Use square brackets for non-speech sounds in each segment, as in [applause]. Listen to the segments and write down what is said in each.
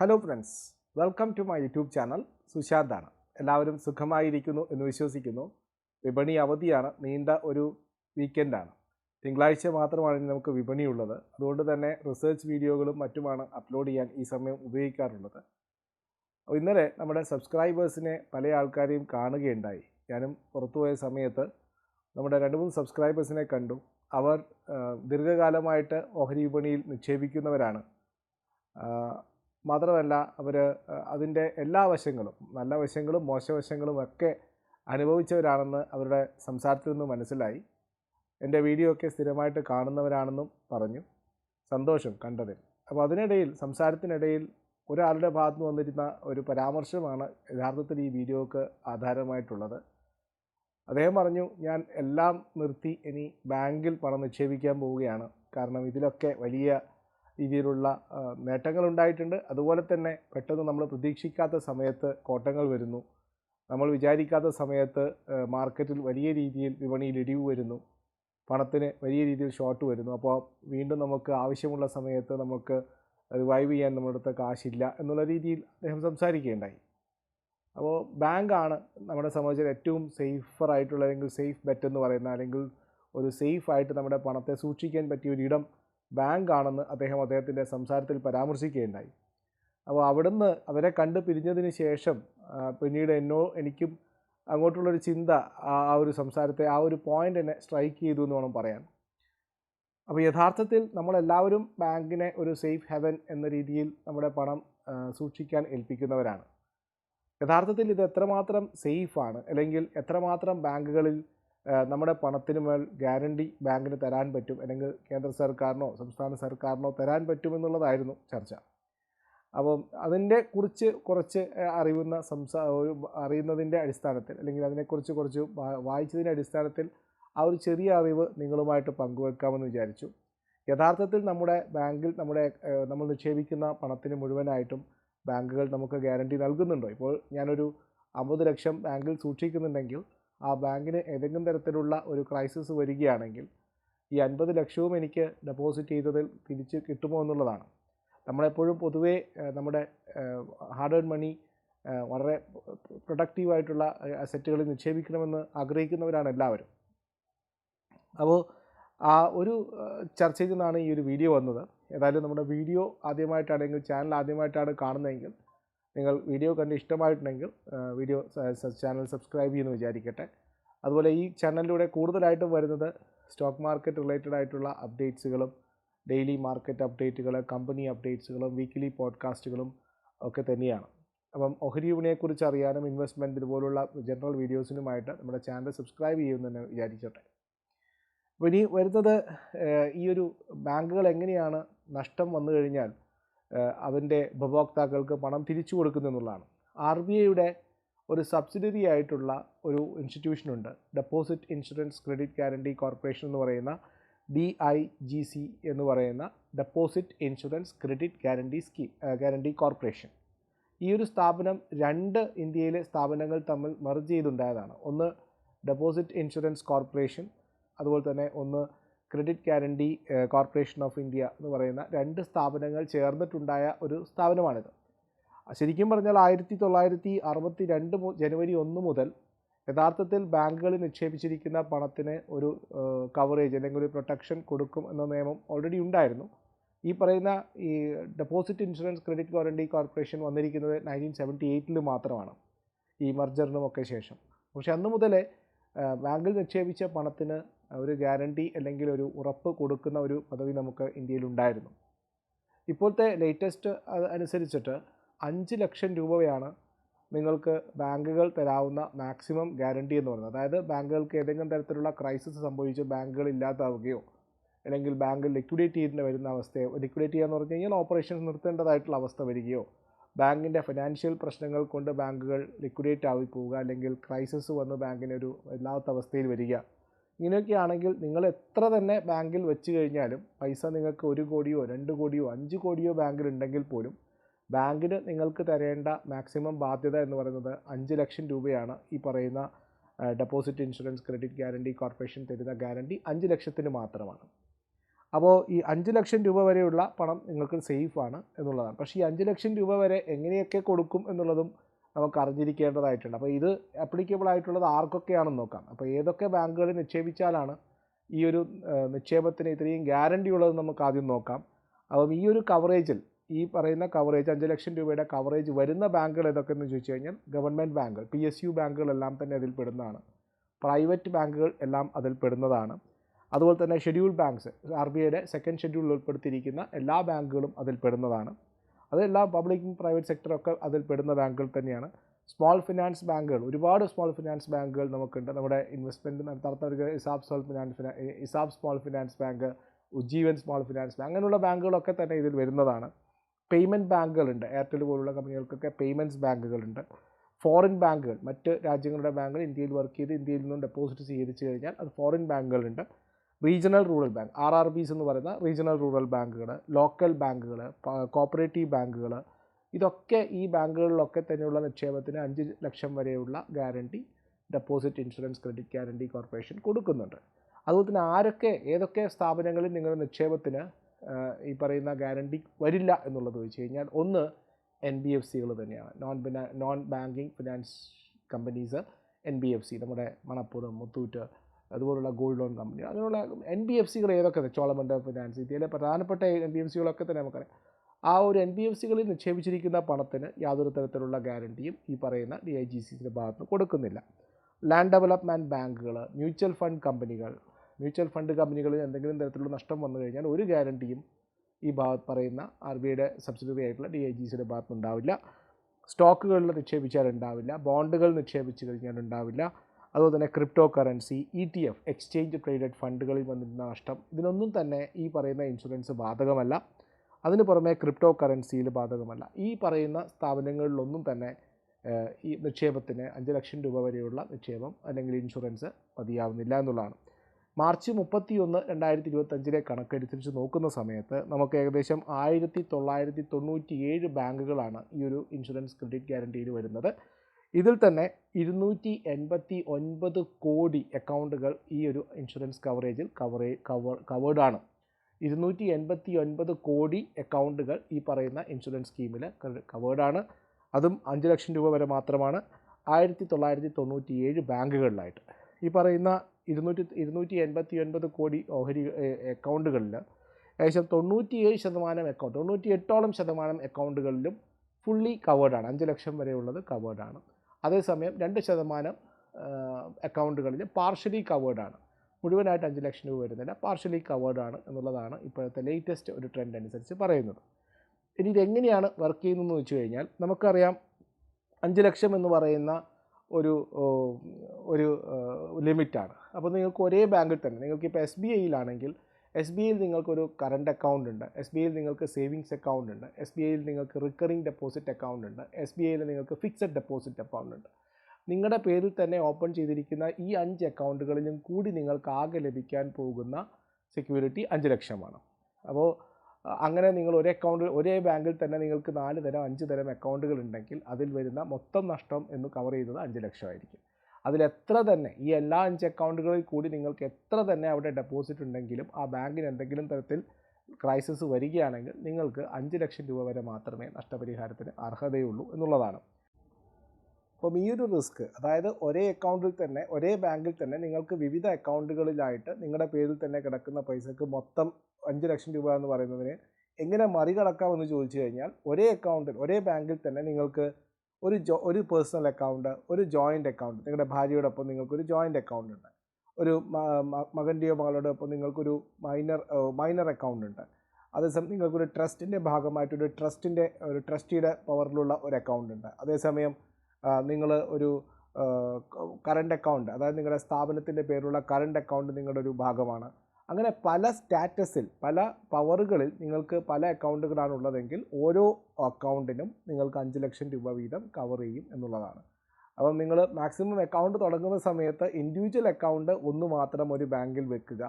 Hello friends welcome to my YouTube channel സുശാന്താണ് എല്ലാവരും സുഖമായിരിക്കുന്നു എന്ന് വിശ്വസിക്കുന്നു. വിപണി അവധിയാണ് നീണ്ട ഒരു വീക്കെൻഡാണ് തിങ്കളാഴ്ച മാത്രമാണ് ഇനി നമുക്ക് വിപണിയുള്ളത് അതുകൊണ്ട് തന്നെ റിസർച്ച് വീഡിയോകളും മറ്റുമാണ് അപ്ലോഡ് ചെയ്യാൻ ഈ സമയം ഉപയോഗിക്കാറുള്ളത്. ഇന്നലെ നമ്മുടെ സബ്സ്ക്രൈബേഴ്സിനെ പല ആൾക്കാരെയും കാണുകയുണ്ടായി. ഞാനും പുറത്തുപോയ സമയത്ത് നമ്മുടെ രണ്ട് മൂന്ന് സബ്സ്ക്രൈബേഴ്സിനെ കണ്ടു. അവർ ദീർഘകാലമായിട്ട് ഓഹരി വിപണിയിൽ നിക്ഷേപിക്കുന്നവരാണ്. മാത്രമല്ല അവർ അതിന്റെ എല്ലാ വശങ്ങളും നല്ല വശങ്ങളും മോശവശങ്ങളും ഒക്കെ അനുഭവിച്ചവരാണെന്ന് അവരുടെ സംസാരത്തിൽ നിന്ന് മനസ്സിലായി. എന്റെ വീഡിയോ ഒക്കെ സ്ഥിരമായിട്ട് കാണുന്നവരാണെന്നും പറഞ്ഞു. സന്തോഷം കണ്ടതിൽ. അപ്പോൾ അതിനിടയിൽ സംസാരത്തിനിടയിൽ ഒരാളുടെ ഭാഗത്ത് വന്നിരുന്ന ഒരു പരാമർശമാണ് യഥാർത്ഥത്തിൽ ഈ വീഡിയോക്ക് ആധാരമായിട്ടുള്ളത്. അദ്ദേഹം പറഞ്ഞു ഞാൻ എല്ലാം നിർത്തി. ഇനി ബാങ്കിൽ പണം നിക്ഷേപിക്കാൻ പോവുകയാണ്. കാരണം ഇതിലൊക്കെ വലിയ രീതിയിലുള്ള നേട്ടങ്ങൾ ഉണ്ടായിട്ടുണ്ട് അതുപോലെ തന്നെ പെട്ടെന്ന് നമ്മൾ പ്രതീക്ഷിക്കാത്ത സമയത്ത് കോട്ടങ്ങൾ വരുന്നു. നമ്മൾ വിചാരിക്കാത്ത സമയത്ത് മാർക്കറ്റിൽ വലിയ രീതിയിൽ വിപണിയിൽ ഇടിവ് വരുന്നു. പണത്തിന് വലിയ രീതിയിൽ ഷോർട്ട് വരുന്നു. അപ്പോൾ വീണ്ടും നമുക്ക് ആവശ്യമുള്ള സമയത്ത് നമുക്ക് റിവൈവ് ചെയ്യാൻ നമ്മുടെ അടുത്ത് കാശില്ല എന്നുള്ള രീതിയിൽ അദ്ദേഹം സംസാരിക്കുകയുണ്ടായി. അപ്പോൾ ബാങ്കാണ് നമ്മുടെ സമൂഹത്തിൽ ഏറ്റവും സേഫർ ആയിട്ടുള്ള അല്ലെങ്കിൽ സേഫ് ബെറ്റ് എന്ന് പറയുന്ന അല്ലെങ്കിൽ ഒരു സേഫ് ആയിട്ട് നമ്മുടെ പണത്തെ സൂക്ഷിക്കാൻ പറ്റിയ ഒരു ബാങ്ക് ആണെന്ന് അദ്ദേഹം അദ്ദേഹത്തിന്റെ സംസാരത്തിൽ പരാമർശിക്കുകയുണ്ടായി. അപ്പോൾ അവിടുന്ന് അവരെ കണ്ട് പിരിഞ്ഞതിന് ശേഷം പിന്നീട് എന്നോ എനിക്കും അങ്ങോട്ടുള്ളൊരു ചിന്ത ആ ഒരു സംസാരത്തെ ആ ഒരു പോയിന്റ് എന്നെ സ്ട്രൈക്ക് ചെയ്തു എന്ന് വേണം പറയാൻ. അപ്പോൾ യഥാർത്ഥത്തിൽ നമ്മളെല്ലാവരും ബാങ്കിനെ ഒരു സേഫ് ഹെവൻ എന്ന രീതിയിൽ നമ്മുടെ പണം സൂക്ഷിക്കാൻ ഏൽപ്പിക്കുന്നവരാണ്. യഥാർത്ഥത്തിൽ ഇത് എത്രമാത്രം സേഫാണ് അല്ലെങ്കിൽ എത്രമാത്രം ബാങ്കുകളിൽ നമ്മുടെ പണത്തിന് മേൽ ഗ്യാരണ്ടി ബാങ്കിന് തരാൻ പറ്റും അല്ലെങ്കിൽ കേന്ദ്ര സർക്കാരിനോ സംസ്ഥാന സർക്കാരിനോ തരാൻ പറ്റുമെന്നുള്ളതായിരുന്നു ചർച്ച. അപ്പം അതിന്റെ കുറിച്ച് കുറച്ച് അറിയുന്ന സംസാ ഒരു അറിയുന്നതിന്റെ അടിസ്ഥാനത്തിൽ അല്ലെങ്കിൽ അതിനെക്കുറിച്ച് കുറച്ച് വായിച്ചതിന്റെ അടിസ്ഥാനത്തിൽ ആ ഒരു ചെറിയ അറിവ് നിങ്ങളുമായിട്ട് പങ്കുവെക്കാമെന്ന് വിചാരിച്ചു. യഥാർത്ഥത്തിൽ നമ്മുടെ ബാങ്കിൽ നമ്മുടെ നമ്മൾ നിക്ഷേപിക്കുന്ന പണത്തിന് മുഴുവനായിട്ടും ബാങ്കുകൾ നമുക്ക് ഗ്യാരണ്ടി നൽകുന്നുണ്ടോ. ഇപ്പോൾ ഞാനൊരു അമ്പത് ലക്ഷം ബാങ്കിൽ സൂക്ഷിക്കുന്നുണ്ടെങ്കിൽ ആ ബാങ്കിന് ഏതെങ്കിലും തരത്തിലുള്ള ഒരു ക്രൈസിസ് വരികയാണെങ്കിൽ ഈ അൻപത് ലക്ഷവും എനിക്ക് ഡെപ്പോസിറ്റ് ചെയ്തതിൽ തിരിച്ച് കിട്ടുമോ എന്നുള്ളതാണ്. നമ്മളെപ്പോഴും പൊതുവേ നമ്മുടെ ഹാർഡ് ഏൺ മണി വളരെ പ്രൊഡക്റ്റീവായിട്ടുള്ള അസറ്റുകളിൽ നിക്ഷേപിക്കണമെന്ന് ആഗ്രഹിക്കുന്നവരാണ് എല്ലാവരും. അപ്പോൾ ആ ഒരു ചർച്ചയിൽ നിന്നാണ് ഈ ഒരു വീഡിയോ വന്നത്. ഏതായാലും നമ്മുടെ വീഡിയോ ആദ്യമായിട്ടാണെങ്കിൽ ചാനൽ ആദ്യമായിട്ടാണ് കാണുന്നതെങ്കിൽ നിങ്ങൾ വീഡിയോ കണ്ട് ഇഷ്ടമായിട്ടുണ്ടെങ്കിൽ വീഡിയോ ചാനൽ സബ്സ്ക്രൈബ് ചെയ്യുമെന്ന് വിചാരിക്കട്ടെ. അതുപോലെ ഈ ചാനലിലൂടെ കൂടുതലായിട്ടും വരുന്നത് സ്റ്റോക്ക് മാർക്കറ്റ് റിലേറ്റഡ് ആയിട്ടുള്ള അപ്ഡേറ്റ്സുകളും ഡെയിലി മാർക്കറ്റ് അപ്ഡേറ്റുകൾ കമ്പനി അപ്ഡേറ്റ്സുകളും വീക്കിലി പോഡ്കാസ്റ്റുകളും ഒക്കെ തന്നെയാണ്. അപ്പം ഓഹരി വിപണിയെക്കുറിച്ച് അറിയാനും ഇൻവെസ്റ്റ്മെന്റ് ഇതുപോലുള്ള ജനറൽ വീഡിയോസിനുമായിട്ട് നമ്മുടെ ചാനൽ സബ്സ്ക്രൈബ് ചെയ്യുമെന്ന് തന്നെ വിചാരിച്ചോട്ടെ അപ്പോൾ ഇനി വരുന്നത് ഈ ഒരു ബാങ്കുകൾ എങ്ങനെയാണ് നഷ്ടം വന്നു കഴിഞ്ഞാൽ അതിന്റെ ഉപഭോക്താക്കൾക്ക് പണം തിരിച്ചു കൊടുക്കുന്നു എന്നുള്ളതാണ്. ആർ ബി ഐയുടെ ഒരു സബ്സിഡറി ആയിട്ടുള്ള ഒരു ഇൻസ്റ്റിറ്റ്യൂഷനുണ്ട് deposit insurance credit guarantee corporation എന്ന് പറയുന്ന ഡി ഐ ജി സി എന്ന് പറയുന്ന deposit insurance credit guarantee scheme guarantee corporation ഈ ഒരു സ്ഥാപനം രണ്ട് ഇന്ത്യയിലെ സ്ഥാപനങ്ങൾ തമ്മിൽ മെർജ് ചെയ്തുണ്ടായതാണ്. ഒന്ന് ഡെപ്പോസിറ്റ് ഇൻഷുറൻസ് കോർപ്പറേഷൻ അതുപോലെ തന്നെ ഒന്ന് credit guarantee corporation of India എന്ന് പറയുന്ന രണ്ട് സ്ഥാപനങ്ങൾ ചേർന്നിട്ടുണ്ടായ ഒരു സ്ഥാപനമാണിത്. ശരിക്കും പറഞ്ഞാൽ ആയിരത്തി തൊള്ളായിരത്തി അറുപത്തി രണ്ട് ജനുവരി ഒന്ന് മുതൽ യഥാർത്ഥത്തിൽ ബാങ്കുകളിൽ നിക്ഷേപിച്ചിരിക്കുന്ന പണത്തിന് ഒരു കവറേജ് അല്ലെങ്കിൽ ഒരു പ്രൊട്ടക്ഷൻ കൊടുക്കും എന്ന നിയമം ഓൾറെഡി ഉണ്ടായിരുന്നു. ഈ പറയുന്ന ഈ deposit insurance credit guarantee corporation വന്നിരിക്കുന്നത് നയന്റീൻ സെവന്റി എയ്റ്റിൽ മാത്രമാണ്. ഈ മർജറിനുമൊക്കെ ശേഷം. പക്ഷെ അന്ന് മുതലേ ബാങ്കിൽ നിക്ഷേപിച്ച പണത്തിന് ഒരു ഗ്യാരണ്ടി അല്ലെങ്കിൽ ഒരു ഉറപ്പ് കൊടുക്കുന്ന ഒരു പദവി നമുക്ക് ഇന്ത്യയിൽ ഉണ്ടായിരുന്നു. ഇപ്പോഴത്തെ ലേറ്റസ്റ്റ് അനുസരിച്ചിട്ട് അഞ്ച് ലക്ഷം രൂപയാണ് നിങ്ങൾക്ക് ബാങ്കുകൾ തരാവുന്ന മാക്സിമം ഗ്യാരണ്ടി എന്ന് പറയുന്നത്. അതായത് ബാങ്കുകൾക്ക് ഏതെങ്കിലും തരത്തിലുള്ള ക്രൈസിസ് സംഭവിച്ച് ബാങ്കുകൾ ഇല്ലാതാവുകയോ അല്ലെങ്കിൽ ബാങ്ക് ലിക്വിഡേറ്റ് ചെയ്യേണ്ടി വരുന്ന അവസ്ഥയോ ലിക്വിഡേറ്റ് ചെയ്യുക എന്ന് പറഞ്ഞു കഴിഞ്ഞാൽ ഓപ്പറേഷൻസ് നിർത്തേണ്ടതായിട്ടുള്ള അവസ്ഥ വരികയോ ബാങ്കിന്റെ ഫിനാൻഷ്യൽ പ്രശ്നങ്ങൾ കൊണ്ട് ബാങ്കുകൾ ലിക്വിഡേറ്റ് ആയി പോവുക അല്ലെങ്കിൽ ക്രൈസിസ് വന്ന് ബാങ്കിനൊരു വല്ലാത്ത അവസ്ഥയിൽ വരിക. ഇങ്ങനെയൊക്കെ ആണെങ്കിൽ നിങ്ങൾ എത്ര തന്നെ ബാങ്കിൽ വെച്ച് കഴിഞ്ഞാലും പൈസ നിങ്ങൾക്ക് ഒരു കോടിയോ രണ്ട് കോടിയോ അഞ്ച് കോടിയോ ബാങ്കിൽ ഉണ്ടെങ്കിൽ പോലും ബാങ്കിന് നിങ്ങൾക്ക് തരേണ്ട മാക്സിമം ബാധ്യത എന്ന് പറയുന്നത് അഞ്ച് ലക്ഷം രൂപയാണ് ഈ പറയുന്ന deposit insurance credit guarantee corporation തരുന്ന ഗ്യാരണ്ടി അഞ്ച് ലക്ഷത്തിന് മാത്രമാണ്. അപ്പോൾ ഈ അഞ്ച് ലക്ഷം രൂപ വരെയുള്ള പണം നിങ്ങൾക്ക് സേഫാണ് എന്നുള്ളതാണ്. പക്ഷേ ഈ അഞ്ച് ലക്ഷം രൂപ വരെ എങ്ങനെയൊക്കെ കൊടുക്കും എന്നുള്ളതും നമുക്ക് അറിഞ്ഞിരിക്കേണ്ടതായിട്ടുണ്ട് അപ്പോൾ ഇത് അപ്ലിക്കബിൾ ആയിട്ടുള്ളത് ആർക്കൊക്കെയാണെന്ന് നോക്കാം. അപ്പോൾ ഏതൊക്കെ ബാങ്കുകളിൽ നിക്ഷേപിച്ചാലാണ് ഈ ഒരു നിക്ഷേപത്തിന് ഇത്രയും ഗ്യാരണ്ടി ഉള്ളത് നമുക്ക് ആദ്യം നോക്കാം. അപ്പം ഈ ഒരു കവറേജിൽ ഈ പറയുന്ന കവറേജ് അഞ്ച് ലക്ഷം രൂപയുടെ കവറേജ് വരുന്ന ബാങ്കുകൾ ഏതൊക്കെയെന്ന് ചോദിച്ചു കഴിഞ്ഞാൽ ഗവൺമെന്റ് ബാങ്കുകൾ പി എസ് യു ബാങ്കുകളെല്ലാം തന്നെ അതിൽ പെടുന്നതാണ്. പ്രൈവറ്റ് ബാങ്കുകൾ എല്ലാം അതിൽ പെടുന്നതാണ്. അതുപോലെ തന്നെ ഷെഡ്യൂൾ ബാങ്ക്സ് ആർ ബി ഐയുടെ സെക്കൻഡ് ഷെഡ്യൂളിൽ ഉൾപ്പെടുത്തിയിരിക്കുന്ന എല്ലാ ബാങ്കുകളും അതിൽ പെടുന്നതാണ്. അതെല്ലാം പബ്ലിക്കും പ്രൈവറ്റ് സെക്ടറൊക്കെ അതിൽ പെടുന്ന ബാങ്കുകൾ തന്നെയാണ്. സ്മോൾ ഫിനാൻസ് ബാങ്കുകൾ ഒരുപാട് സ്മോൾ ഫിനാൻസ് ബാങ്കുകൾ നമുക്കുണ്ട്. നമ്മുടെ ഇൻവെസ്റ്റ്മെന്റ് നടത്താത്തവർക്ക് ESAF small finance ഫിനാ ESAF small finance bank Ujjivan small finance bank അങ്ങനെയുള്ള ബാങ്കുകളൊക്കെ തന്നെ ഇതിൽ വരുന്നതാണ്. പേയ്മെന്റ് ബാങ്കുകളുണ്ട് എയർടെൽ പോലുള്ള കമ്പനികൾക്കൊക്കെ പേയ്മെന്റ്സ് ബാങ്കുകളുണ്ട് ഫോറിൻ ബാങ്കുകൾ മറ്റ് രാജ്യങ്ങളുടെ ബാങ്കുകൾ ഇന്ത്യയിൽ വർക്ക് ചെയ്ത് ഇന്ത്യയിൽ നിന്നും ഡെപ്പോസിറ്റ് സ്വീകരിച്ചു കഴിഞ്ഞാൽ അത് foreign ബാങ്കുകളുണ്ട് regional rural bank R R Bs എന്ന് പറയുന്ന റീജിയണൽ റൂറൽ ബാങ്കുകൾ ലോക്കൽ ബാങ്കുകൾ കോപ്പറേറ്റീവ് ബാങ്കുകൾ ഇതൊക്കെ ഈ ബാങ്കുകളിലൊക്കെ തന്നെയുള്ള നിക്ഷേപത്തിന് അഞ്ച് ലക്ഷം വരെയുള്ള guarantee deposit insurance credit guarantee corporation കൊടുക്കുന്നുണ്ട്. അതുപോലെ തന്നെ ആരൊക്കെ ഏതൊക്കെ സ്ഥാപനങ്ങളിൽ നിങ്ങളുടെ നിക്ഷേപത്തിന് ഈ പറയുന്ന ഗ്യാരണ്ടി വരില്ല എന്നുള്ളത് ചോദിച്ചു കഴിഞ്ഞാൽ ഒന്ന് എൻ ബി എഫ് സികൾ തന്നെയാണ്. Non non banking finance companies N B F C നമ്മുടെ മണപ്പുറം മുത്തൂറ്റ് അതുപോലുള്ള ഗോൾഡ് ലോൺ കമ്പനി അങ്ങനെയുള്ള എൻ ബി എഫ് സികൾ ഏതൊക്കെ ചോളമണ്ഡലം ഫിനാൻസ് ഇന്ത്യയിലെ പ്രധാനപ്പെട്ട എൻ ബി എഫ് സികളൊക്കെ തന്നെ നമുക്കറിയാം. ആ ഒരു എൻ ബി എഫ് സികളിൽ നിക്ഷേപിച്ചിരിക്കുന്ന പണത്തിന് യാതൊരു തരത്തിലുള്ള ഗ്യാരണ്ടിയും ഈ പറയുന്ന ഡി ഐ ജി സിയുടെ ഭാഗത്ത് കൊടുക്കുന്നില്ല. ലാൻഡ് ഡെവലപ്മെന്റ് ബാങ്കുകൾ മ്യൂച്വൽ ഫണ്ട് കമ്പനികൾ മ്യൂച്വൽ ഫണ്ട് കമ്പനികളിൽ എന്തെങ്കിലും തരത്തിലുള്ള നഷ്ടം വന്നു കഴിഞ്ഞാൽ ഒരു ഗ്യാരണ്ടിയും ഈ ഭാഗത്ത് പറയുന്ന ആർ ബി ഐയുടെ സബ്സിഡറി ആയിട്ടുള്ള ഡി ഐ ജി സിയുടെ ഭാഗത്ത് ഉണ്ടാവില്ല. സ്റ്റോക്കുകളിൽ നിക്ഷേപിച്ചാൽ ഉണ്ടാവില്ല ബോണ്ടുകൾ നിക്ഷേപിച്ച് കഴിഞ്ഞാൽ ഉണ്ടാവില്ല അതുപോലെ തന്നെ crypto currency E T F exchange traded ഫണ്ടുകളിൽ വന്നിരുന്ന നഷ്ടം ഇതിനൊന്നും തന്നെ ഈ പറയുന്ന ഇൻഷുറൻസ് ബാധകമല്ല. അതിന് പുറമെ ക്രിപ്റ്റോ കറൻസിയിൽ ബാധകമല്ല. ഈ പറയുന്ന സ്ഥാപനങ്ങളിലൊന്നും തന്നെ ഈ നിക്ഷേപത്തിന് അഞ്ച് ലക്ഷം രൂപ വരെയുള്ള നിക്ഷേപം അല്ലെങ്കിൽ ഇൻഷുറൻസ് മതിയാവുന്നില്ല എന്നുള്ളതാണ്. മാർച്ച് മുപ്പത്തി ഒന്ന് രണ്ടായിരത്തി ഇരുപത്തഞ്ചിലെ കണക്കനുസരിച്ച് നോക്കുന്ന സമയത്ത് നമുക്ക് ഏകദേശം ആയിരത്തി തൊള്ളായിരത്തി തൊണ്ണൂറ്റി ഏഴ് ബാങ്കുകളാണ് ഈ ഒരു ഇൻഷുറൻസ് ക്രെഡിറ്റ് ഗ്യാരണ്ടിയിൽ വരുന്നത്. ഇതിൽ തന്നെ ഇരുന്നൂറ്റി എൺപത്തി ഒൻപത് കോടി അക്കൗണ്ടുകൾ ഈ ഒരു ഇൻഷുറൻസ് കവറേജിൽ കവറേ കവർ കവേർഡാണ് ഇരുന്നൂറ്റി എൺപത്തി ഒൻപത് കോടി അക്കൗണ്ടുകൾ ഈ പറയുന്ന ഇൻഷുറൻസ് സ്കീമിൽ കവേർഡാണ് അതും അഞ്ച് ലക്ഷം രൂപ വരെ മാത്രമാണ് ആയിരത്തി തൊള്ളായിരത്തി തൊണ്ണൂറ്റി ഏഴ് ബാങ്കുകളിലായിട്ട്. ഈ പറയുന്ന ഇരുന്നൂറ്റി ഇരുന്നൂറ്റി എൺപത്തി ഒൻപത് കോടി ഓഹരി അക്കൗണ്ടുകളിൽ ഏകദേശം തൊണ്ണൂറ്റിയേഴ് ശതമാനം അക്കൗണ്ട് തൊണ്ണൂറ്റി എട്ടോളം ശതമാനം അക്കൗണ്ടുകളിലും ഫുള്ളി കവേർഡാണ് അഞ്ച് ലക്ഷം വരെയുള്ളത് കവേർഡാണ് അതേസമയം രണ്ട് ശതമാനം അക്കൗണ്ടുകളിൽ പാർഷ്യലി കവേർഡാണ് മുഴുവനായിട്ട് അഞ്ച് ലക്ഷം രൂപ വരുന്നില്ല. പാർഷ്യലി കവേർഡാണ് എന്നുള്ളതാണ് ഇപ്പോഴത്തെ ലേറ്റസ്റ്റ് ഒരു ട്രെൻഡ് അനുസരിച്ച് പറയുന്നത്. ഇനി ഇതെങ്ങനെയാണ് വർക്ക് ചെയ്യുന്നതെന്ന് വെച്ച് കഴിഞ്ഞാൽ നമുക്കറിയാം അഞ്ച് ലക്ഷം എന്ന് പറയുന്ന ഒരു ഒരു ലിമിറ്റാണ് അപ്പോൾ നിങ്ങൾക്ക് ഒരേ ബാങ്കിൽ തന്നെ നിങ്ങൾക്ക് ഇപ്പോൾ എസ് ബി ഐയിലാണെങ്കിൽ എസ് ബി ഐയിൽ നിങ്ങൾക്കൊരു കറണ്ട് അക്കൗണ്ട് ഉണ്ട്. എസ് ബി ഐയിൽ നിങ്ങൾക്ക് സേവിങ്സ് അക്കൗണ്ട് ഉണ്ട്. എസ് ബി ഐയിൽ നിങ്ങൾക്ക് റിക്കറിംഗ് ഡെപ്പോസിറ്റ് അക്കൗണ്ട് ഉണ്ട്. എസ് ബി ഐയിൽ നിങ്ങൾക്ക് ഫിക്സഡ് ഡെപ്പോസിറ്റ് അക്കൗണ്ട് ഉണ്ട്. നിങ്ങളുടെ പേരിൽ തന്നെ ഓപ്പൺ ചെയ്തിരിക്കുന്ന ഈ അഞ്ച് അക്കൗണ്ടുകളിലും കൂടി നിങ്ങൾക്ക് ആകെ ലഭിക്കാൻ പോകുന്ന സെക്യൂരിറ്റി അഞ്ച് ലക്ഷമാണ്. അപ്പോൾ അങ്ങനെ നിങ്ങൾ ഒരേ അക്കൗണ്ടിൽ ഒരേ ബാങ്കിൽ തന്നെ നിങ്ങൾക്ക് നാല് തരം അഞ്ച് തരം അക്കൗണ്ടുകൾ ഉണ്ടെങ്കിൽ അതിൽ വരുന്ന മൊത്തം നഷ്ടം എന്ന് കവർ ചെയ്യുന്നത് അഞ്ച് ലക്ഷമായിരിക്കും. അതിൽ എത്ര തന്നെ ഈ എല്ലാ അഞ്ച് അക്കൗണ്ടുകളിൽ കൂടി നിങ്ങൾക്ക് എത്ര തന്നെ അവിടെ ഡെപ്പോസിറ്റ് ഉണ്ടെങ്കിലും ആ ബാങ്കിന് എന്തെങ്കിലും തരത്തിൽ ക്രൈസിസ് വരികയാണെങ്കിൽ നിങ്ങൾക്ക് അഞ്ച് ലക്ഷം രൂപ വരെ മാത്രമേ നഷ്ടപരിഹാരത്തിന് അർഹതയുള്ളൂ എന്നുള്ളതാണ്. അപ്പം ഈ ഒരു റിസ്ക് അതായത് ഒരേ അക്കൗണ്ടിൽ തന്നെ ഒരേ ബാങ്കിൽ തന്നെ നിങ്ങൾക്ക് വിവിധ അക്കൗണ്ടുകളിലായിട്ട് നിങ്ങളുടെ പേരിൽ തന്നെ കിടക്കുന്ന പൈസക്ക് മൊത്തം അഞ്ച് ലക്ഷം രൂപ എന്ന് പറയുന്നതിന് എങ്ങനെ മറികടക്കാമെന്ന് ചോദിച്ചു കഴിഞ്ഞാൽ ഒരേ അക്കൗണ്ടിൽ ഒരേ ബാങ്കിൽ തന്നെ നിങ്ങൾക്ക് ഒരു ജോ ഒരു പേഴ്സണൽ അക്കൗണ്ട് ഒരു ജോയിന്റ് അക്കൗണ്ട് നിങ്ങളുടെ ഭാര്യയോടൊപ്പം നിങ്ങൾക്കൊരു ജോയിന്റ് അക്കൗണ്ട് ഉണ്ട്. ഒരു മകന്റെയോ മകളുടെ മകളോടൊപ്പം നിങ്ങൾക്കൊരു മൈനർ മൈനർ അക്കൗണ്ട് ഉണ്ട്. അതേസമയം നിങ്ങൾക്കൊരു ട്രസ്റ്റിന്റെ ഭാഗമായിട്ടൊരു ട്രസ്റ്റിന്റെ ഒരു ട്രസ്റ്റിയുടെ പവറിലുള്ള ഒരു അക്കൗണ്ട് ഉണ്ട്. അതേസമയം നിങ്ങൾ ഒരു കറണ്ട് അക്കൗണ്ട് അതായത് നിങ്ങളുടെ സ്ഥാപനത്തിന്റെ പേരുള്ള കറണ്ട് അക്കൗണ്ട് നിങ്ങളുടെ ഒരു ഭാഗമാണ്. അങ്ങനെ പല സ്റ്റാറ്റസിൽ പല പവറുകളിൽ നിങ്ങൾക്ക് പല അക്കൗണ്ടുകളാണ് ഉള്ളതെങ്കിൽ ഓരോ അക്കൗണ്ടിനും നിങ്ങൾക്ക് അഞ്ച് ലക്ഷം രൂപ വീതം കവർ ചെയ്യും എന്നുള്ളതാണ്. അപ്പം നിങ്ങൾ മാക്സിമം അക്കൗണ്ട് തുടങ്ങുന്ന സമയത്ത് ഇൻഡിവിജ്വൽ അക്കൗണ്ട് ഒന്ന് മാത്രം ഒരു ബാങ്കിൽ വെക്കുക.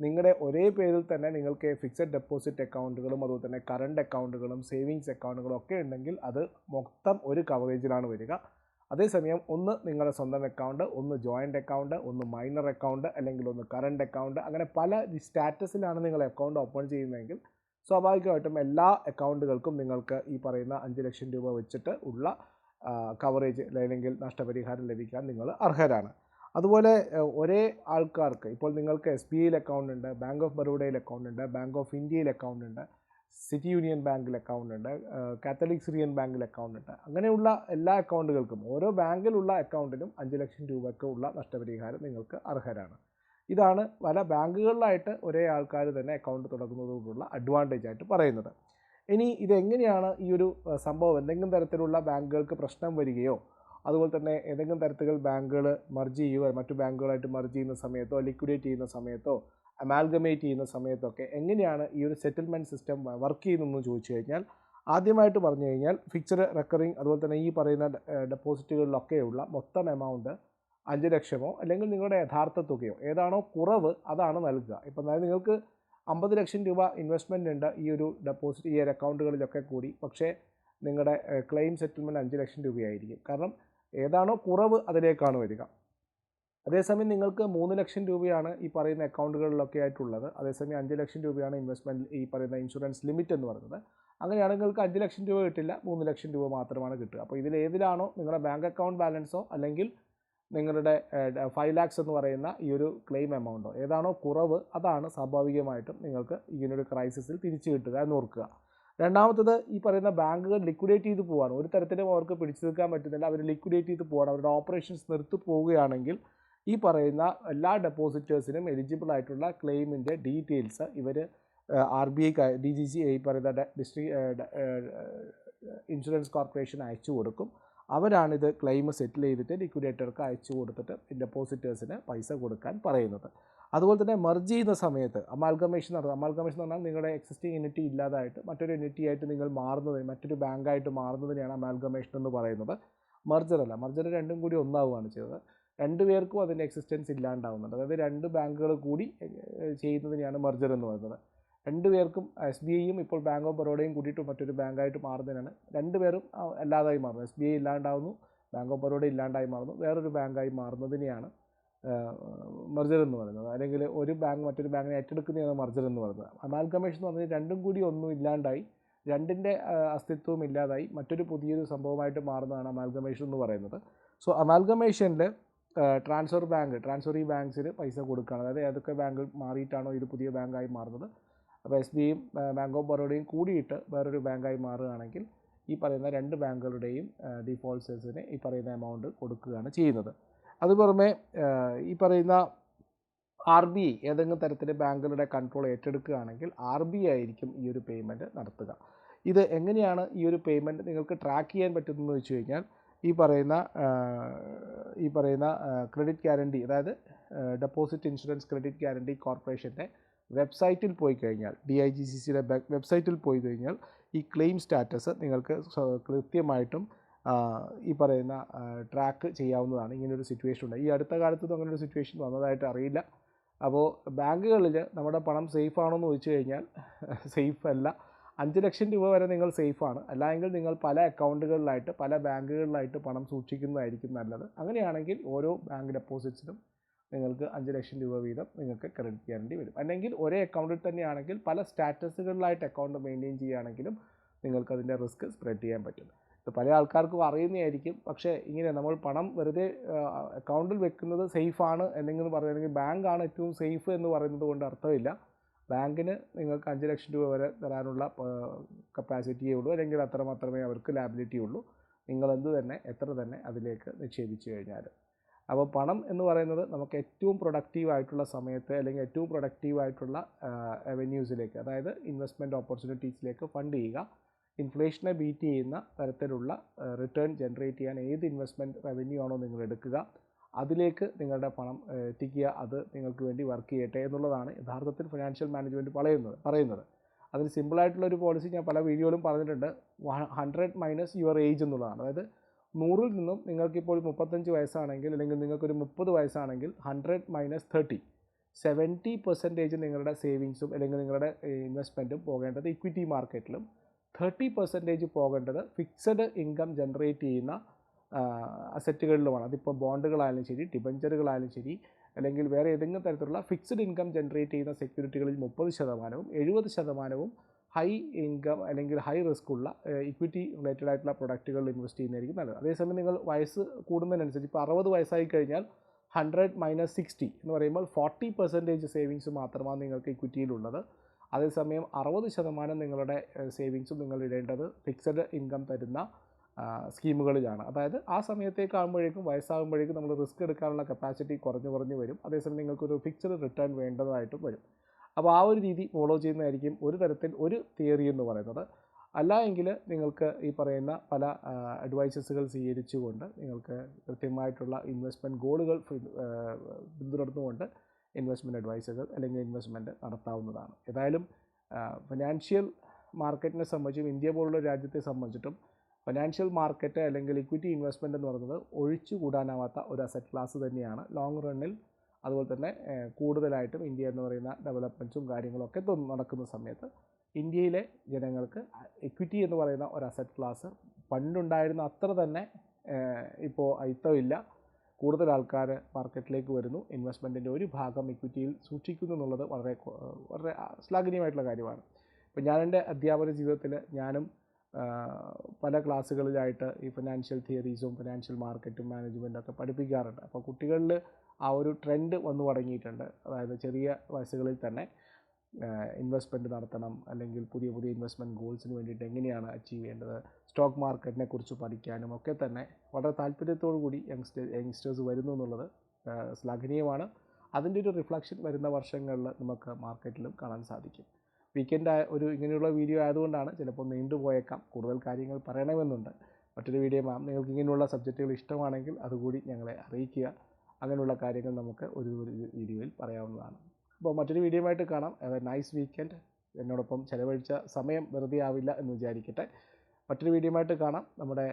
നിങ്ങളുടെ ഒരേ പേരിൽ തന്നെ നിങ്ങൾക്ക് ഫിക്സഡ് ഡെപ്പോസിറ്റ് അക്കൗണ്ടുകളും അതുപോലെ തന്നെ കറണ്ട് അക്കൗണ്ടുകളും സേവിങ്സ് അക്കൗണ്ടുകളും ഒക്കെ ഉണ്ടെങ്കിൽ അത് മൊത്തം ഒരു കവറേജിലാണ് വരിക. അതേസമയം ഒന്ന് നിങ്ങളുടെ സ്വന്തം അക്കൗണ്ട് ഒന്ന് ജോയിന്റ് അക്കൗണ്ട് ഒന്ന് മൈനർ അക്കൗണ്ട് അല്ലെങ്കിൽ ഒന്ന് കറണ്ട് അക്കൗണ്ട് അങ്ങനെ പല സ്റ്റാറ്റസിലാണ് നിങ്ങൾ അക്കൗണ്ട് ഓപ്പൺ ചെയ്യുന്നതെങ്കിൽ സ്വാഭാവികമായിട്ടും എല്ലാ അക്കൗണ്ടുകൾക്കും നിങ്ങൾക്ക് ഈ പറയുന്ന അഞ്ച് ലക്ഷം രൂപ വെച്ചിട്ട് ഉള്ള കവറേജ് അല്ലെങ്കിൽ നഷ്ടപരിഹാരം ലഭിക്കാൻ നിങ്ങൾ അർഹരാണ്. അതുപോലെ ഒരേ ആൾക്കാർക്ക് ഇപ്പോൾ നിങ്ങൾക്ക് എസ് ബി ഐയിൽ അക്കൗണ്ട് ഉണ്ട് ബാങ്ക് ഓഫ് ബറോഡയിൽ അക്കൗണ്ട് ഉണ്ട് ബാങ്ക് ഓഫ് ഇന്ത്യയിൽ അക്കൗണ്ട് ഉണ്ട്. സിറ്റി യൂണിയൻ ബാങ്കിൽ അക്കൗണ്ട് ഉണ്ട് കാത്തലിക് സിറിയൻ ബാങ്കിൽ അക്കൗണ്ട് ഉണ്ട്. അങ്ങനെയുള്ള എല്ലാ അക്കൗണ്ടുകൾക്കും ഓരോ ബാങ്കിലുള്ള അക്കൗണ്ടിലും അഞ്ച് ലക്ഷം രൂപയ്ക്ക് ഉള്ള നഷ്ടപരിഹാരം നിങ്ങൾക്ക് അർഹരാണ്. ഇതാണ് പല ബാങ്കുകളിലായിട്ട് ഒരേ ആൾക്കാർ തന്നെ അക്കൗണ്ട് തുടങ്ങുന്നതുകൊണ്ടുള്ള അഡ്വാന്റേജ് ആയിട്ട് പറയുന്നത്. ഇനി ഇതെങ്ങനെയാണ് ഈ ഒരു സംഭവം എന്തെങ്കിലും തരത്തിലുള്ള ബാങ്കുകൾക്ക് പ്രശ്നം വരികയോ അതുപോലെ തന്നെ ഏതെങ്കിലും തരത്തിൽ ബാങ്കുകൾ മർജ് ചെയ്യുകയോ മറ്റു ബാങ്കുകളായിട്ട് മർജ് ചെയ്യുന്ന സമയത്തോ ലിക്വിഡേറ്റ് ചെയ്യുന്ന സമയത്തോ അമാൽഗമേറ്റ് ചെയ്യുന്ന സമയത്തൊക്കെ എങ്ങനെയാണ് ഈ ഒരു സെറ്റിൽമെന്റ് സിസ്റ്റം വർക്ക് ചെയ്യുന്നതെന്ന് ചോദിച്ചു കഴിഞ്ഞാൽ ആദ്യമായിട്ട് പറഞ്ഞു കഴിഞ്ഞാൽ ഫിക്സഡ് റെക്കറിങ് അതുപോലെ തന്നെ ഈ പറയുന്ന ഡെപ്പോസിറ്റുകളിലൊക്കെയുള്ള മൊത്തം എമൗണ്ട് അഞ്ച് ലക്ഷമോ അല്ലെങ്കിൽ നിങ്ങളുടെ യഥാർത്ഥ തുകയോ ഏതാണോ കുറവ് അതാണ് നൽകുക. ഇപ്പം അതായത് നിങ്ങൾക്ക് അമ്പത് ലക്ഷം രൂപ ഇൻവെസ്റ്റ്മെന്റ് ഉണ്ട് ഈ ഒരു ഡെപ്പോസിറ്റ് ഈ ഒരു അക്കൗണ്ടുകളിലൊക്കെ കൂടി. പക്ഷേ നിങ്ങളുടെ ക്ലെയിം സെറ്റിൽമെന്റ് അഞ്ച് ലക്ഷം രൂപയായിരിക്കും. കാരണം ഏതാണോ കുറവ് അതിലേക്കാണ് വരിക. അതേസമയം നിങ്ങൾക്ക് മൂന്ന് ലക്ഷം രൂപയാണ് ഈ പറയുന്ന അക്കൗണ്ടുകളിലൊക്കെ ആയിട്ടുള്ളത്. അതേസമയം അഞ്ച് ലക്ഷം രൂപയാണ് ഇൻവെസ്റ്റ്മെന്റ് ഈ പറയുന്ന ഇൻഷുറൻസ് ലിമിറ്റ് എന്ന് പറയുന്നത്. അങ്ങനെയാണെങ്കിൽ നിങ്ങൾക്ക് അഞ്ച് ലക്ഷം രൂപ കിട്ടില്ല മൂന്ന് ലക്ഷം രൂപ മാത്രമാണ് കിട്ടുക. അപ്പോൾ ഇതിൽ ഏതിലാണോ നിങ്ങളുടെ ബാങ്ക് അക്കൗണ്ട് ബാലൻസോ അല്ലെങ്കിൽ നിങ്ങളുടെ ഫൈവ് ലാക്സ് എന്ന് പറയുന്ന ഈ ഒരു ക്ലെയിം എമൗണ്ടോ ഏതാണോ കുറവ് അതാണ് സ്വാഭാവികമായിട്ടും നിങ്ങൾക്ക് ഇങ്ങനൊരു ക്രൈസിസിൽ തിരിച്ചു കിട്ടുക എന്ന് ഓർക്കുക. രണ്ടാമത്തത് ഈ പറയുന്ന ബാങ്കുകൾ ലിക്വിഡേറ്റ് ചെയ്ത് പോവാണ്. ഒരു തരത്തിലും അവർക്ക് പിടിച്ചു നിൽക്കാൻ പറ്റുന്നില്ല. അവർ ലിക്വിഡേറ്റ് ചെയ്ത് പോവാണ്. അവരുടെ ഓപ്പറേഷൻസ് നിർത്തി പോവുകയാണെങ്കിൽ ഈ പറയുന്ന എല്ലാ ഡെപ്പോസിറ്റേഴ്സിനും എലിജിബിൾ ആയിട്ടുള്ള ക്ലെയിമിന്റെ ഡീറ്റെയിൽസ് ഇവർ R B I D G C ഈ പറയുന്ന ഡിസ്ട്രിക്ട് ഇൻഷുറൻസ് കോർപ്പറേഷൻ അയച്ചു കൊടുക്കും. അവരാണിത് ക്ലെയിം സെറ്റിൽ ചെയ്തിട്ട് ലിക്വിഡേറ്റർക്ക് അയച്ചു കൊടുത്തിട്ട് ഡെപ്പോസിറ്റേഴ്സിന് പൈസ കൊടുക്കാൻ പറയുന്നത്. അതുപോലെ തന്നെ മെർജ് ചെയ്യുന്ന സമയത്ത് അമാൽഗമേഷൻ നടത്തുക അമാൽഗമേഷൻ എന്ന് പറഞ്ഞാൽ നിങ്ങളുടെ എക്സിസ്റ്റിംഗ് യൂണിറ്റി ഇല്ലാതായിട്ട് മറ്റൊരു യൂണിറ്റി ആയിട്ട് നിങ്ങൾ മാറുന്നതിന് മറ്റൊരു ബാങ്കായിട്ട് മാറുന്നതിനെയാണ് അമാൽഗമേഷൻ എന്ന് പറയുന്നത്. മർജർ അല്ല. മർജർ രണ്ടും കൂടി ഒന്നാവുകയാണ് ചെയ്തത്. രണ്ട് പേർക്കും അതിന്റെ എക്സിസ്റ്റൻസ് ഇല്ലാണ്ടാവുന്നുണ്ട്. അതായത് രണ്ട് ബാങ്കുകൾ കൂടി ചെയ്യുന്നതിനെയാണ് മർജർ എന്ന് പറയുന്നത്. രണ്ട് പേർക്കും എസ് ബി ഐയും ഇപ്പോൾ ബാങ്ക് ഓഫ് ബറോഡയും കൂടിയിട്ട് മറ്റൊരു ബാങ്കായിട്ട് മാറുന്നതിനാണ്. രണ്ട് പേരും അല്ലാതായി മാറുന്നു. എസ് ബി ഐ ഇല്ലാണ്ടാവുന്നു ബാങ്ക് ഓഫ് ബറോഡ ഇല്ലാണ്ടായി മാറുന്നു. വേറൊരു ബാങ്കായി മാറുന്നതിനെയാണ് മെർജർ എന്ന് പറയുന്നത്. അല്ലെങ്കിൽ ഒരു ബാങ്ക് മറ്റൊരു ബാങ്കിനെ ഏറ്റെടുക്കുന്നതാണ് മെർജർ എന്ന് പറയുന്നത്. അമാൽഗമേഷൻ എന്ന് പറഞ്ഞാൽ രണ്ടും കൂടി ഒന്നും ഇല്ലാണ്ടായി രണ്ടിന്റെ അസ്തിത്വവും ഇല്ലാതായി മറ്റൊരു പുതിയൊരു സംഭവമായിട്ട് മാറുന്നതാണ് അമാൽഗമേഷൻ എന്ന് പറയുന്നത്. സോ അമാൽഗമേഷനിൽ ട്രാൻസ്ഫർ ബാങ്ക് ട്രാൻസ്ഫറി ബാങ്ക്സിന് പൈസ കൊടുക്കുകയാണ്. അതായത് ഏതൊക്കെ ബാങ്ക് മാറിയിട്ടാണോ ഇത് പുതിയ ബാങ്കായി മാറുന്നത്. അപ്പോൾ എസ് ബി ഐയും ബാങ്ക് ഓഫ് ബറോഡയും കൂടിയിട്ട് വേറൊരു ബാങ്കായി മാറുകയാണെങ്കിൽ ഈ പറയുന്ന രണ്ട് ബാങ്കുകളുടെയും ഡിഫോൾട്ടേഴ്സിന് ഈ പറയുന്ന എമൗണ്ട് കൊടുക്കുകയാണ് ചെയ്യുന്നത്. അത് പുറമെ ഈ പറയുന്ന ആർ ബി ഐ ഏതെങ്കിലും തരത്തിൽ ബാങ്കുകളുടെ കൺട്രോൾ ഏറ്റെടുക്കുകയാണെങ്കിൽ ആർ ബി ഐ ആയിരിക്കും ഈ ഒരു പേയ്മെന്റ് നടത്തുക. ഇത് എങ്ങനെയാണ് ഈ ഒരു പേയ്മെന്റ് നിങ്ങൾക്ക് ട്രാക്ക് ചെയ്യാൻ പറ്റുന്നതെന്ന് വെച്ച് കഴിഞ്ഞാൽ ഈ പറയുന്ന ഈ പറയുന്ന ക്രെഡിറ്റ് ഗ്യാരണ്ടി അതായത് ഡെപ്പോസിറ്റ് ഇൻഷുറൻസ് ക്രെഡിറ്റ് ഗ്യാരണ്ടി കോർപ്പറേഷന്റെ വെബ്സൈറ്റിൽ പോയി കഴിഞ്ഞാൽ ഡി ഐ ജി സി സിയുടെ വെബ്സൈറ്റിൽ പോയി കഴിഞ്ഞാൽ ഈ ക്ലെയിം സ്റ്റാറ്റസ് നിങ്ങൾക്ക് കൃത്യമായിട്ടും ഈ പറയുന്ന ട്രാക്ക് ചെയ്യാവുന്നതാണ്. ഇങ്ങനൊരു സിറ്റുവേഷൻ ഉണ്ട്. ഈ അടുത്ത കാലത്തൊന്നും അങ്ങനെ ഒരു സിറ്റുവേഷൻ വന്നതായിട്ട് അറിയില്ല. അപ്പോൾ ബാങ്കുകളിൽ നമ്മുടെ പണം സേഫ് ആണോ എന്ന് ചോദിച്ചു കഴിഞ്ഞാൽ [laughs] സേഫ് അല്ല. അഞ്ച് ലക്ഷം രൂപ വരെ നിങ്ങൾ സേഫാണ് അല്ലെങ്കിൽ നിങ്ങൾ പല അക്കൗണ്ടുകളിലായിട്ട് പല ബാങ്കുകളിലായിട്ട് പണം സൂക്ഷിക്കുന്നതായിരിക്കും നല്ലത്. അങ്ങനെയാണെങ്കിൽ ഓരോ ബാങ്ക് ഡെപ്പോസിറ്റ്സിനും നിങ്ങൾക്ക് അഞ്ച് ലക്ഷം രൂപ വീതം നിങ്ങൾക്ക് ക്രെഡിറ്റ് ഗ്യാരണ്ടി വരും. അല്ലെങ്കിൽ ഒരേ അക്കൗണ്ടിൽ തന്നെയാണെങ്കിൽ പല സ്റ്റാറ്റസുകളിലായിട്ട് അക്കൗണ്ട് മെയിന്റെയിൻ ചെയ്യുകയാണെങ്കിലും നിങ്ങൾക്ക് അതിന്റെ റിസ്ക് സ്പ്രെഡ് ചെയ്യാൻ പറ്റും. ഇത് പല ആൾക്കാർക്കും അറിയുന്നതായിരിക്കും. പക്ഷേ ഇങ്ങനെ നമ്മൾ പണം വെറുതെ അക്കൗണ്ടിൽ വെക്കുന്നത് സേഫാണ് എന്തെങ്കിലും പറയുകയാണെങ്കിൽ ബാങ്കാണ് ഏറ്റവും സേഫ് എന്ന് പറയുന്നത് കൊണ്ട് അർത്ഥമില്ല. ബാങ്കിന് നിങ്ങൾക്ക് അഞ്ച് ലക്ഷം രൂപ വരെ തരാനുള്ള കപ്പാസിറ്റിയേ ഉള്ളൂ. അല്ലെങ്കിൽ അത്ര മാത്രമേ അവർക്ക് ലാബിലിറ്റി ഉള്ളൂ. നിങ്ങളെന്ത് തന്നെ എത്ര തന്നെ അതിലേക്ക് നിക്ഷേപിച്ചു കഴിഞ്ഞാൽ അപ്പോൾ പണം എന്ന് പറയുന്നത് നമുക്ക് ഏറ്റവും പ്രൊഡക്റ്റീവായിട്ടുള്ള സമയത്ത് അല്ലെങ്കിൽ ഏറ്റവും പ്രൊഡക്റ്റീവായിട്ടുള്ള റവന്യൂസിലേക്ക് അതായത് ഇൻവെസ്റ്റ്മെന്റ് ഓപ്പർച്യൂണിറ്റീസിലേക്ക് ഫണ്ട് ചെയ്യുക. ഇൻഫ്ലേഷനെ ബീറ്റ് ചെയ്യുന്ന തരത്തിലുള്ള റിട്ടേൺ ജനറേറ്റ് ചെയ്യാൻ ഏത് ഇൻവെസ്റ്റ്മെന്റ് റവന്യൂ ആണോ നിങ്ങൾ എടുക്കുക. അതിലേക്ക് നിങ്ങളുടെ പണം എത്തിക്കുക അത് നിങ്ങൾക്ക് വേണ്ടി വർക്ക് ചെയ്യട്ടെ എന്നുള്ളതാണ് യഥാർത്ഥത്തിൽ ഫിനാൻഷ്യൽ മാനേജ്മെന്റ് പറയുന്നത് പറയുന്നത്. അതിന് സിമ്പിളായിട്ടുള്ള ഒരു പോളിസി ഞാൻ പല വീഡിയോയിലും പറഞ്ഞിട്ടുണ്ട്. ഹൺഡ്രഡ് മൈനസ് യുവർ ഏജ് എന്നുള്ളതാണ്. അതായത് നൂറിൽ നിന്നും നിങ്ങൾക്കിപ്പോൾ മുപ്പത്തഞ്ച് വയസ്സാണെങ്കിൽ അല്ലെങ്കിൽ നിങ്ങൾക്കൊരു മുപ്പത് വയസ്സാണെങ്കിൽ hundred minus thirty seventy percentage നിങ്ങളുടെ സേവിങ്സും അല്ലെങ്കിൽ നിങ്ങളുടെ ഇൻവെസ്റ്റ്മെന്റും പോകേണ്ടത് ഇക്വിറ്റി മാർക്കറ്റിലും തേർട്ടി പെർസെന്റേജ് പോകേണ്ടത് ഫിക്സഡ് ഇൻകം ജനറേറ്റ് ചെയ്യുന്ന അസറ്റുകളിലുമാണ് അതിപ്പോൾ ബോണ്ടുകളായാലും ശരി ഡിബഞ്ചറുകളായാലും ശരി അല്ലെങ്കിൽ വേറെ ഏതെങ്കിലും തരത്തിലുള്ള ഫിക്സ്ഡ് ഇൻകം ജനറേറ്റ് ചെയ്യുന്ന സെക്യൂരിറ്റികളിൽ മുപ്പത് ശതമാനവും എഴുപത് ശതമാനവും ഹൈ ഇൻകം അല്ലെങ്കിൽ ഹൈ റിസ്ക് ഉള്ള ഇക്വിറ്റി റിലേറ്റഡ് ആയിട്ടുള്ള പ്രൊഡക്റ്റുകളിൽ ഇൻവെസ്റ്റ് ചെയ്യുന്നതായിരിക്കും നല്ലത്. അതേസമയം നിങ്ങൾ വയസ്സ് കൂടുന്നതിനനുസരിച്ച് ഇപ്പോൾ അറുപത് വയസ്സായി കഴിഞ്ഞാൽ ഹൺഡ്രഡ് മൈനസ് സിക്സ്റ്റി എന്ന് പറയുമ്പോൾ ഫോർട്ടി പെർസെന്റേജ് സേവിങ്സ് മാത്രമാണ് നിങ്ങൾക്ക് ഇക്വിറ്റിയിലുള്ളത് അതേസമയം അറുപത് ശതമാനം നിങ്ങളുടെ സേവിങ്സും നിങ്ങൾ ഇടേണ്ടത് ഫിക്സഡ് ഇൻകം തരുന്ന സ്കീമുകളിലാണ്. അതായത് ആ സമയത്തേക്ക് ആകുമ്പോഴേക്കും വയസ്സാകുമ്പോഴേക്കും നമ്മൾ റിസ്ക് എടുക്കാനുള്ള കപ്പാസിറ്റി കുറഞ്ഞു കുറഞ്ഞു വരും. അതേസമയം നിങ്ങൾക്കൊരു ഫിക്സഡ് റിട്ടേൺ വേണ്ടതായിട്ടും വരും. അപ്പോൾ ആ ഒരു രീതി ഫോളോ ചെയ്യുന്നതായിരിക്കും ഒരു തരത്തിൽ ഒരു തിയറി എന്ന് പറയുന്നത്. അല്ല എങ്കിൽ നിങ്ങൾക്ക് ഈ പറയുന്ന പല അഡ്വൈസസുകൾ സ്വീകരിച്ചുകൊണ്ട് നിങ്ങൾക്ക് കൃത്യമായിട്ടുള്ള ഇൻവെസ്റ്റ്മെന്റ് ഗോളുകൾ പിന്തുടർന്നുകൊണ്ട് ഇൻവെസ്റ്റ്മെന്റ് അഡ്വൈസുകൾ അല്ലെങ്കിൽ ഇൻവെസ്റ്റ്മെന്റ് നടത്താവുന്നതാണ്. ഏതായാലും ഫിനാൻഷ്യൽ മാർക്കറ്റിനെ സംബന്ധിച്ചും ഇന്ത്യ പോലുള്ള രാജ്യത്തെ സംബന്ധിച്ചിട്ടും ഫിനാൻഷ്യൽ മാർക്കറ്റ് അല്ലെങ്കിൽ ഇക്വിറ്റി ഇൻവെസ്റ്റ്മെന്റ് എന്ന് പറയുന്നത് ഒഴിച്ചുകൂടാനാവാത്ത ഒരു അസറ്റ് ക്ലാസ് തന്നെയാണ്. ലോങ് റണ്ണിൽ അതുപോലെ തന്നെ കൂടുതലായിട്ടും ഇന്ത്യ എന്ന് പറയുന്ന ഡെവലപ്മെന്റ്സും കാര്യങ്ങളൊക്കെ നടക്കുന്ന സമയത്ത് ഇന്ത്യയിലെ ജനങ്ങൾക്ക് ഇക്വിറ്റി എന്ന് പറയുന്ന ഒരു അസറ്റ് ക്ലാസ് പണ്ടുണ്ടായിരുന്ന അത്ര തന്നെ ഇപ്പോൾ അയിത്തമില്ല കൂടുതൽ ആൾക്കാർ മാർക്കറ്റിലേക്ക് വരുന്നു. ഇൻവെസ്റ്റ്മെന്റിന്റെ ഒരു ഭാഗം ഇക്വിറ്റിയിൽ സൂക്ഷിക്കുന്നു എന്നുള്ളത് വളരെ വളരെ ശ്ലാഘനീയമായിട്ടുള്ള കാര്യമാണ്. ഇപ്പോൾ ഞാൻ എന്റെ അധ്യാപന ജീവിതത്തിൽ ഞാനും പല ക്ലാസ്സുകളിലായിട്ട് ഈ ഫിനാൻഷ്യൽ തിയറീസും ഫിനാൻഷ്യൽ മാർക്കറ്റും മാനേജ്മെന്റും ഒക്കെ പഠിപ്പിക്കാറുണ്ട്. അപ്പോൾ കുട്ടികളിൽ ആ ഒരു ട്രെൻഡ് വന്നു തുടങ്ങിയിട്ടുണ്ട്. അതായത് ചെറിയ വയസ്സുകളിൽ തന്നെ ഇൻവെസ്റ്റ്മെന്റ് നടത്തണം അല്ലെങ്കിൽ പുതിയ പുതിയ ഇൻവെസ്റ്റ്മെന്റ് ഗോൾസിന് വേണ്ടിയിട്ട് എങ്ങനെയാണ് അച്ചീവ് ചെയ്യേണ്ടത് സ്റ്റോക്ക് മാർക്കറ്റിനെ കുറിച്ച് പഠിക്കാനും ഒക്കെ തന്നെ വളരെ താല്പര്യത്തോടു കൂടി യങ്സ്റ്റേ യങ്സ്റ്റേഴ്സ് വരുന്നു എന്നുള്ളത് ശ്ലാഘനീയമാണ്. അതിന്റെ ഒരു റിഫ്ലക്ഷൻ വരുന്ന വർഷങ്ങളിൽ നമുക്ക് മാർക്കറ്റിലും കാണാൻ സാധിക്കും. വീക്കെൻഡ് ഒരു ഇങ്ങനെയുള്ള വീഡിയോ ആയതുകൊണ്ടാണ് ചിലപ്പോൾ നീണ്ടുപോയേക്കാം കൂടുതൽ കാര്യങ്ങൾ പറയണമെന്നുണ്ട്. മറ്റൊരു വീഡിയോ മാം നിങ്ങൾക്ക് ഇങ്ങനെയുള്ള സബ്ജക്റ്റുകൾ ഇഷ്ടമാണെങ്കിൽ അതുകൂടി ഞങ്ങളെ അറിയിക്കുക. അങ്ങനെയുള്ള കാര്യങ്ങൾ നമുക്ക് ഒരു വീഡിയോയിൽ പറയാവുന്നതാണ്. അപ്പോൾ മറ്റൊരു വീഡിയോയുമായിട്ട് കാണാം. നൈസ് വീക്കെൻഡ് എന്നോടൊപ്പം ചിലവഴിച്ച സമയം വെറുതെ ആവില്ല എന്ന് വിചാരിക്കട്ടെ. മറ്റൊരു വീഡിയോയുമായിട്ട് കാണാം. നമ്മുടെ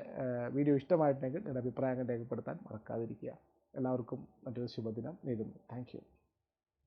വീഡിയോ ഇഷ്ടമായിട്ടുണ്ടെങ്കിൽ നിങ്ങളുടെ അഭിപ്രായങ്ങൾ രേഖപ്പെടുത്താൻ മറക്കാതിരിക്കുക. എല്ലാവർക്കും മറ്റൊരു ശുഭദിനം നേരുന്നു. താങ്ക്